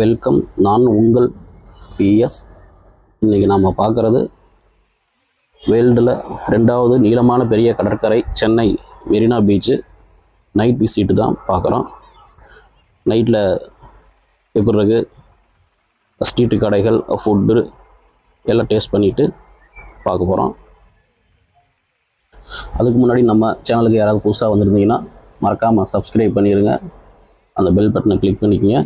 Welcome நான் உங்கள் PS இன்றைக்கி நாம் பார்க்குறது வேர்ல்டில் ரெண்டாவது நீளமான பெரிய கடற்கரை Chennai Marina beach. Night visit தான் பார்க்குறோம். நைட்டில் எப்படி இருக்கு? ஸ்ட்ரீட்டு கடைகள் ஃபுட்டு எல்லாம் டேஸ்ட் பண்ணிவிட்டு பார்க்க போகிறோம் அதுக்கு முன்னாடி நம்ம சேனலுக்கு யாராவது புதுசாக வந்திருந்தீங்கன்னா மறக்காமல் சப்ஸ்கிரைப் பண்ணிடுங்க அந்த பெல் பட்டனை கிளிக் பண்ணிக்கங்க.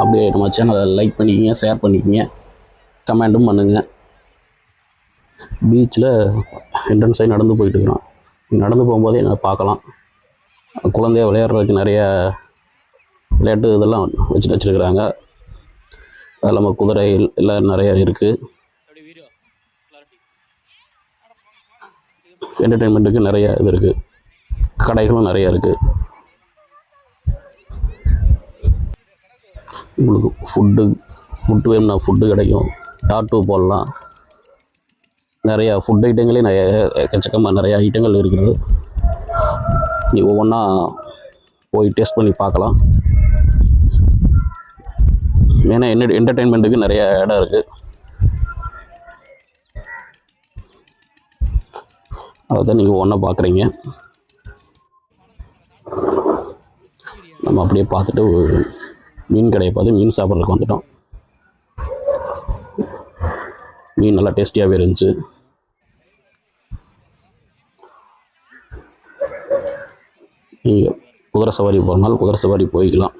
அப்படியே நம்ம சேனலை லைக் பண்ணிக்கிங்க ஷேர் பண்ணிக்கிங்க. கமெண்ட்டும் பண்ணுங்கள் பீச்சில் என்ட்ரன்ஸ் ஆகி நடந்து போயிட்டு இருக்கிறோம். நடந்து போகும்போதே நான் பார்க்கலாம். குழந்தைய விளையாடுறதுக்கு நிறைய விளையாட்டு இதெல்லாம் வச்சு வச்சுருக்குறாங்க. அது இல்லாமல் குதிரை எல்லாம் நிறையா இருக்குது என்டர்டெயின்மெண்ட்டுக்கு நிறைய இது இருக்குது கடைகளும் நிறைய இருக்குது உங்களுக்கு ஃபுட்டு ஃபுட்டு வேணும்னா ஃபுட்டு கிடைக்கும். டாட்டூ போடலாம். நிறையா ஃபுட் ஐட்டங்களே நிறைய எக்கச்சக்கமாக நிறையா ஐட்டங்கள் இருக்கிறது. நீ ஒவ்வொன்றா போய் டேஸ்ட் பண்ணி பார்க்கலாம். ஏன்னா என்ன என்டர்டெயின்மெண்ட்டுக்கு நிறைய இடம் இருக்குது அதை தான் நீங்கள் ஒன்றா பார்க்குறீங்க. நம்ம அப்படியே பார்த்துட்டு மீன் கடையை பார்த்து மீன் சாப்பிட்றதுக்கு வந்துட்டோம். மீன் நல்லா டேஸ்டியாகவே இருந்துச்சு. நீங்கள் குதிரை சவாரி போகிறனால குதிரை சவாரி போய்க்கலாம்.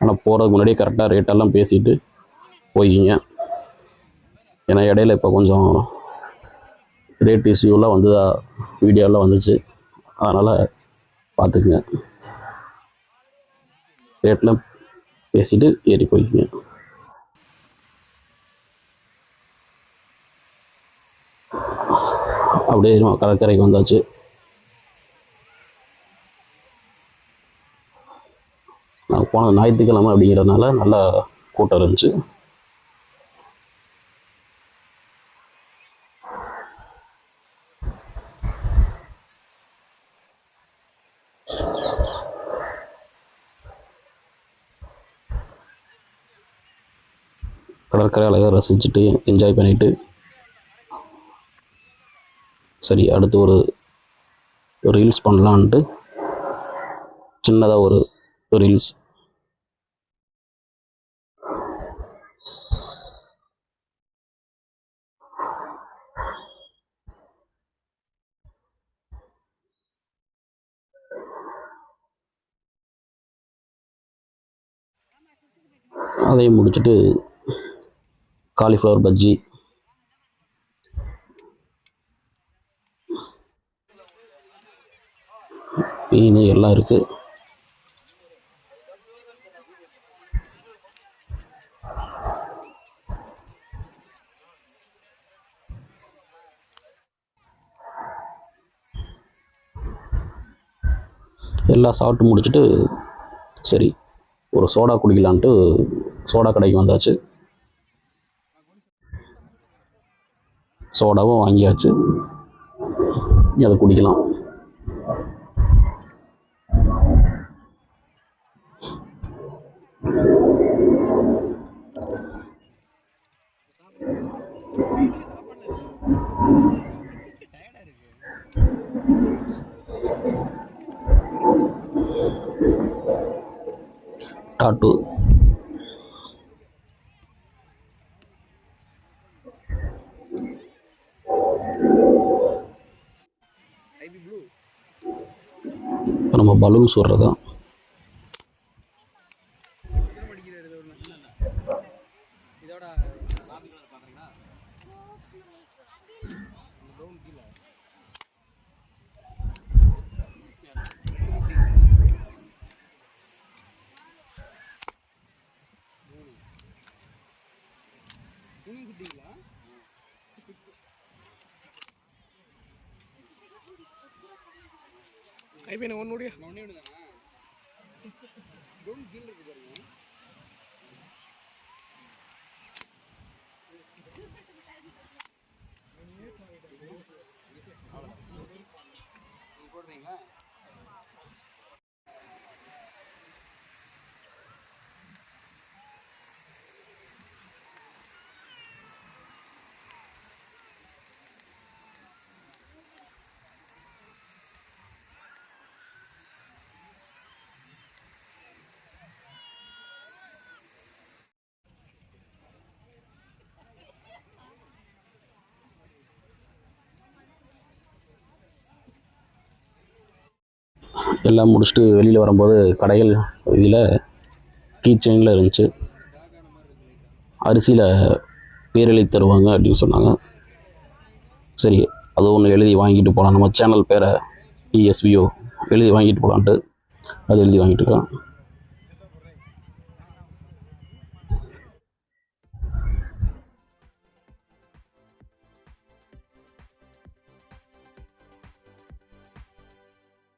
ஆனால் போகிறதுக்கு முன்னாடியே கரெக்டாக ரேட்டெல்லாம் பேசிட்டு போய்க்கிங்க. ஏன்னா இடையில இப்போ கொஞ்சம் ரேட் இஷ்யூலாம் வந்து வீடியோலாம் வந்துச்சு. அதனால் பார்த்துக்குங்க. ரேட்லாம் பேசிட்டு ஏறி போய்க்குங்க அப்படியே கடற்கரைக்கு வந்தாச்சு. நான் போன ஞாயிற்றுக்கிழமை அப்படிங்கிறதுனால நல்லா கூட்டம் இருந்துச்சு. கடற்கரை அழகாக ரசிச்சுட்டு என்ஜாய் பண்ணிவிட்டு சரி அடுத்து ஒரு ரீல்ஸ் பண்ணலான்ட்டு சின்னதாக ஒரு ரீல்ஸ் அதையும் முடிச்சுட்டு காலிஃப்ளவர் பஜ்ஜி. மீன் எல்லாம் இருக்குது எல்லாம் சாப்பிட்டு முடிச்சுட்டு சரி ஒரு சோடா குடிக்கலான்ட்டு சோடா கடைக்கு வந்தாச்சு. சோடாவும் வாங்கியாச்சு. அதை குடிக்கலாம். டாட்டு. இப்போ நம்ம பலூன் விட்றதா అయిపోయినా ఒన్నోడి எல்லாம் முடிச்சுட்டு வெளியில் வரும்போது கடைகள் இதில் கீ செயினில் இருந்துச்சு. அரிசியில் பேரெழுதி தருவாங்க அப்படின்னு சொன்னாங்க. சரி அது ஒன்று எழுதி வாங்கிட்டு போகலாம் நம்ம சேனல் பேரை இஎஸ்விஓ எழுதி வாங்கிட்டு போகலான்ட்டு அது எழுதி வாங்கிட்டு இருக்கேன்.